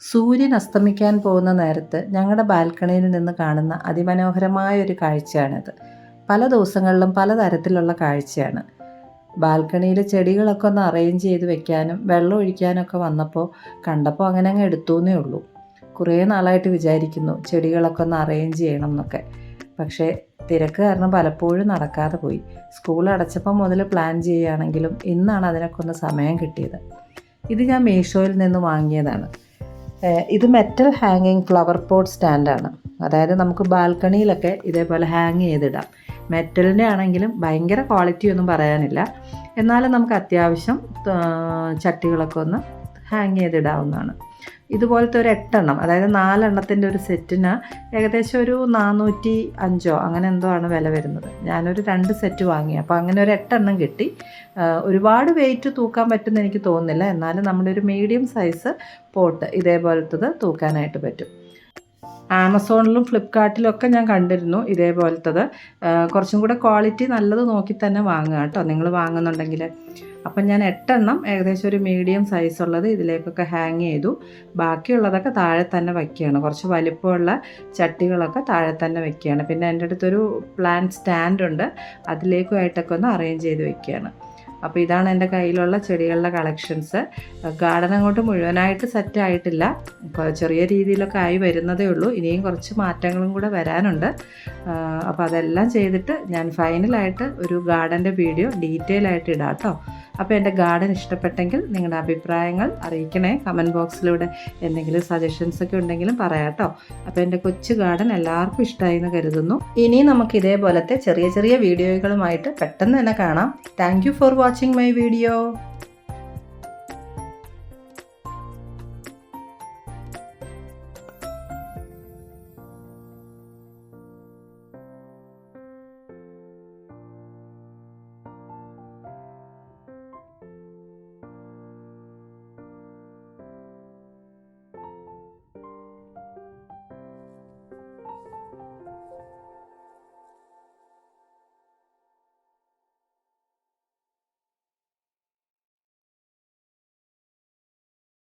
സൂര്യൻ അസ്തമിക്കാൻ പോകുന്ന നേരത്ത് ഞങ്ങളുടെ ബാൽക്കണിയിൽ നിന്ന് കാണുന്ന അതിമനോഹരമായ ഒരു കാഴ്ചയാണിത്. പല ദിവസങ്ങളിലും പലതരത്തിലുള്ള കാഴ്ചയാണ്. ബാൽക്കണിയിൽ ചെടികളൊക്കെ ഒന്ന് അറേഞ്ച് ചെയ്ത് വെക്കാനും വെള്ളം ഒഴിക്കാനൊക്കെ വന്നപ്പോൾ കണ്ടപ്പോൾ അങ്ങനെ അങ്ങ് എടുത്തുവെന്നേ ഉള്ളൂ. കുറേ നാളായിട്ട് വിചാരിക്കുന്നു ചെടികളൊക്കെ ഒന്ന് അറേഞ്ച് ചെയ്യണം എന്നൊക്കെ. പക്ഷേ തിരക്ക് കാരണം പലപ്പോഴും നടക്കാതെ പോയി. സ്കൂൾ അടച്ചപ്പോൾ മുതൽ പ്ലാൻ ചെയ്യുകയാണെങ്കിലും ഇന്നാണ് അതിനൊക്കെ ഒന്ന് സമയം കിട്ടിയത്. ഇത് ഞാൻ മീഷോയിൽ നിന്ന് വാങ്ങിയതാണ്. ഇത് മെറ്റൽ ഹാങ്ങിങ് ഫ്ലവർ പോട്ട് സ്റ്റാൻഡാണ് അതായത് നമുക്ക് ബാൽക്കണിയിലൊക്കെ ഇതേപോലെ ഹാങ് ചെയ്തിടാം. മെറ്റലിന്റെ ആണെങ്കിലും ഭയങ്കര ക്വാളിറ്റി ഒന്നും പറയാനില്ല. എന്നാലും നമുക്ക് അത്യാവശ്യം ചട്ടികളൊക്കെ ഒന്ന് ഹാങ് ചെയ്തിടാവുന്നതാണ്. ഇതുപോലത്തെ ഒരു എട്ടെണ്ണം അതായത് നാലെണ്ണത്തിന്റെ ഒരു സെറ്റിന് ഏകദേശം ഒരു നാനൂറ്റി അഞ്ചോ അങ്ങനെ എന്തോ ആണ് വില വരുന്നത്. ഞാനൊരു രണ്ട് സെറ്റ് വാങ്ങി അപ്പോൾ അങ്ങനെ ഒരു എട്ടെണ്ണം കിട്ടി. ഒരുപാട് വെയിറ്റ് തൂക്കാൻ പറ്റുമെന്ന് എനിക്ക് തോന്നുന്നില്ല. എന്നാലും നമ്മുടെ ഒരു മീഡിയം സൈസ് പോട്ട് ഇതേപോലത്തത് തൂക്കാനായിട്ട് പറ്റും. ആമസോണിലും ഫ്ലിപ്കാർട്ടിലും ഒക്കെ ഞാൻ കണ്ടിരുന്നു ഇതേപോലത്തത്. കുറച്ചും കൂടെ ക്വാളിറ്റി നല്ലത് നോക്കി തന്നെ വാങ്ങുക കേട്ടോ നിങ്ങൾ വാങ്ങുന്നുണ്ടെങ്കിൽ അപ്പം ഞാൻ എട്ടെണ്ണം ഏകദേശം ഒരു മീഡിയം സൈസ് ഉള്ളത് ഇതിലേക്കൊക്കെ ഹാങ് ചെയ്തു. ബാക്കിയുള്ളതൊക്കെ താഴെ തന്നെ വയ്ക്കുകയാണ്. കുറച്ച് വലിപ്പമുള്ള ചട്ടികളൊക്കെ താഴെ തന്നെ വയ്ക്കുകയാണ്. പിന്നെ എന്റെ അടുത്തൊരു പ്ലാൻ സ്റ്റാൻഡ് ഉണ്ട് അതിലേക്കുമായിട്ടൊക്കെ ഒന്ന് അറേഞ്ച് ചെയ്ത് വെക്കുകയാണ് അപ്പോൾ ഇതാണ് എന്റെ കയ്യിലുള്ള ചെടികളുടെ കളക്ഷൻസ് ഗാർഡൻ അങ്ങോട്ട് മുഴുവനായിട്ട് സെറ്റ് ആയിട്ടില്ല. ചെറിയ രീതിയിലൊക്കെ ആയി വരുന്നതേ ഉള്ളൂ. ഇനിയും കുറച്ച് മാറ്റങ്ങളും കൂടെ വരാനുണ്ട്. അപ്പോൾ അതെല്ലാം ചെയ്തിട്ട് ഞാൻ ഫൈനലായിട്ട് ഒരു ഗാർഡന്റെ വീഡിയോ ഡീറ്റെയിൽ ആയിട്ട് ഇടാം കേട്ടോ. അപ്പോൾ എന്റെ ഗാർഡൻ ഇഷ്ടപ്പെട്ടെങ്കിൽ നിങ്ങളുടെ അഭിപ്രായങ്ങൾ അറിയിക്കണേ. കമന്റ് ബോക്സിലൂടെ എന്തെങ്കിലും സജഷൻസ് ഒക്കെ ഉണ്ടെങ്കിലും പറയാട്ടോ അപ്പോൾ എന്റെ കൊച്ചു ഗാർഡൻ എല്ലാവർക്കും ഇഷ്ടമായി എന്ന് കരുതുന്നു. ഇനി നമുക്ക് ഇതേപോലത്തെ ചെറിയ ചെറിയ വീഡിയോകളുമായിട്ട് പെട്ടെന്ന് തന്നെ കാണാം. Thank for watching my video